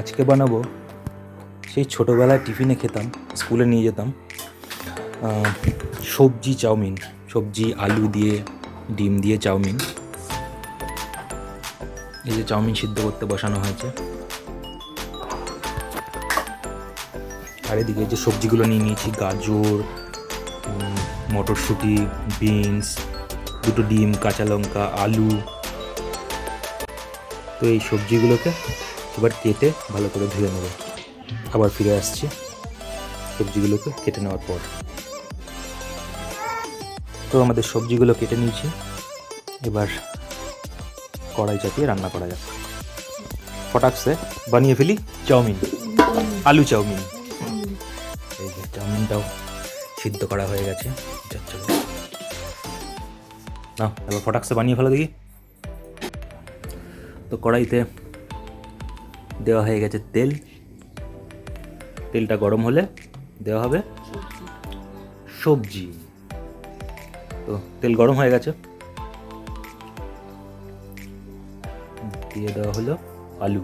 আজকে বানাবো। সেই ছোটোবেলায় টিফিনে খেতাম, স্কুলে নিয়ে যেতাম। সবজি চাউমিন, সবজি, আলু দিয়ে, ডিম দিয়ে চাউমিন। এই যে চাউমিন সিদ্ধ করতে বসানো হয়েছে। আর এদিকে যে সবজিগুলো নিয়ে নিয়েছি, গাজর মটরশুঁটি, বিনস, দুটো ডিম, কাঁচা লঙ্কা, আলু। তো এই সবজিগুলোকে এবার কেটে ভালো করে ধুয়ে নেব। আবার ফিরে আসছি সবজিগুলোকে কেটে নেওয়ার পর। তো আমাদের সবজিগুলো কেটে নিয়েছি। এবার কড়াই চাপিয়ে রান্না করা যাক। ফটাকসে বানিয়ে ফেলি? চাউমিন। আলু চাউমিন। এই যে চাউমিনটাও সিদ্ধ করা হয়ে গেছে। না এবার ফটাকসে বানিয়ে ফেলো দেখি। তো কড়াইতে দেওয়া হয়ে গেছে তেল। তেলটা গরম হলে দেওয়া হবে সবজি। তো তেল গরম হয়ে গেছে। দিয়ে দেওয়া হলো আলু।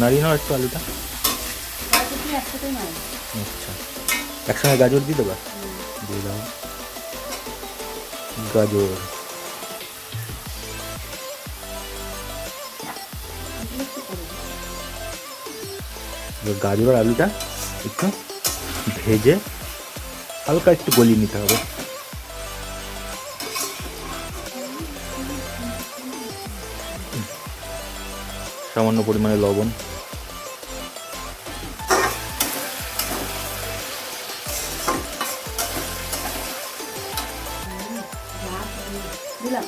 নাড়িয়ে নাও একটু আলুটা। আচ্ছা। একসঙ্গে গাজর দিয়ে দেবা? দিয়ে দাও। গাজর। গাজর আর আলুটা একটু ভেজে হালকা একটু গলিয়ে নিতে হবে। সামান্য পরিমাণে লবণ। দিলাম।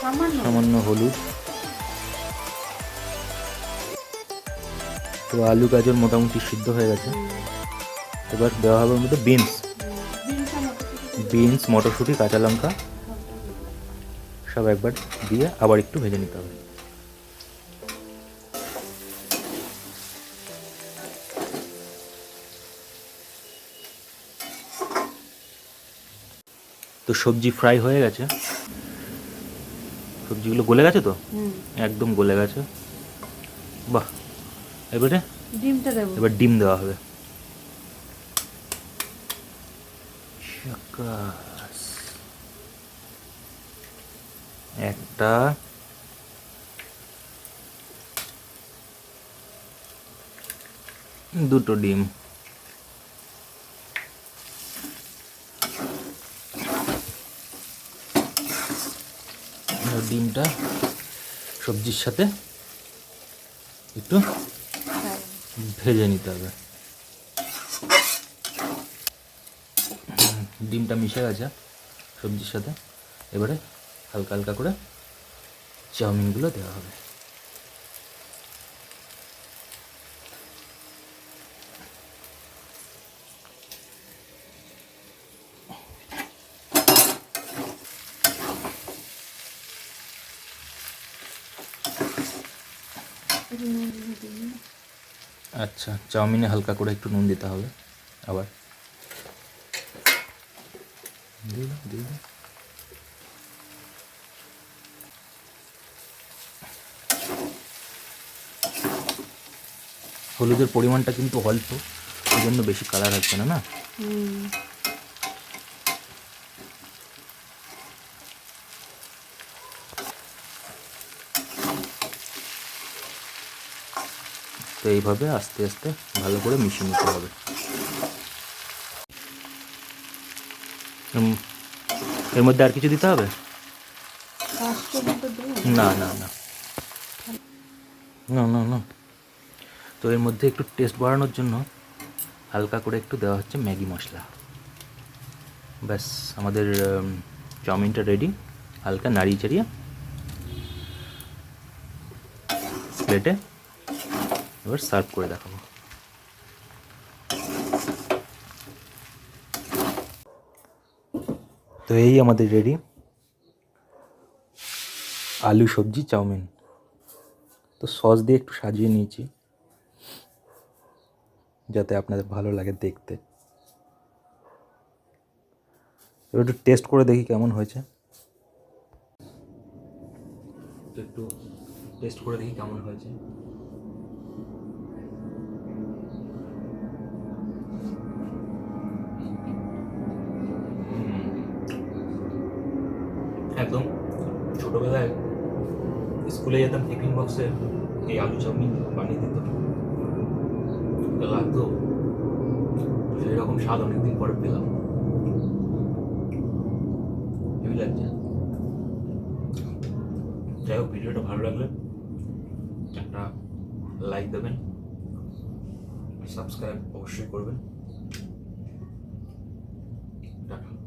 সামান্য। সামান্য হলুদ। তো আলু গাজর মোটামুটি সিদ্ধ হয়ে গেছে। এবার দেওয়া হবে মধ্যে বিনস। বিনস মটরশুঁটি কাঁচা লঙ্কা। সব একবার দিয়ে আবার একটু ভেজে নিতে হবে। তো সবজি ফ্রাই হয়ে গেছে। সবজিগুলো গলে গেছে তো? একদম গলে গেছে। বাহ এবারে? ডিমটা দেবো। এবার ডিম দেওয়া হবে। একটা। দুটো ডিম। এবার ডিমটা সবজির সাথে একটু। ভেজে নিতে হবে ডিমটা মিশে গেছে সবজির সাথে এবারে হালকা হালকা করে চাউমিনগুলো দেওয়া হবে আচ্ছা চাউমিনে হালকা করে একটু নুন দিতে হবে, আবার। হলুদের পরিমাণটা কিন্তু অল্প এই জন্য বেশি কালার আসবে না না? তো এইভাবে আস্তে আস্তে ভালো করে মিশিয়ে নিতে হবে। এর মধ্যে আর কিছু দিতে হবে? না না না। না না না। তো এর মধ্যে একটু টেস্ট বাড়ানোর জন্য হালকা করে একটু দেওয়া হচ্ছে ম্যাগি মশলা। ব্যাস, আমাদের চাউমিনটা রেডি হালকা নাড়িয়ে চাড়িয়ে প্লেটে এবার সার্ভ করে দেখাবো। তো এই আমাদের রেডি আলু, সবজি, চাউমিন। তো সস দিয়ে একটু সাজিয়ে নিয়েছি, যাতে আপনাদের ভালো লাগে দেখতে। এবার একটু টেস্ট করে দেখি কেমন হয়েছে। একটু টেস্ট করে দেখি কেমন হয়েছে। একদম ছোটোবেলায় স্কুলে যেতাম, টিফিন বক্সে এই আলু চাউমিন বানিয়ে দিত লাগতো সেই রকম স্বাদ অনেকদিন পরে পেলাম। হেভি লাগছে। যাই হোক, ভিডিওটা ভালো লাগলে একটা লাইক দেবেন সাবস্ক্রাইব অবশ্যই করবেন। টাটা।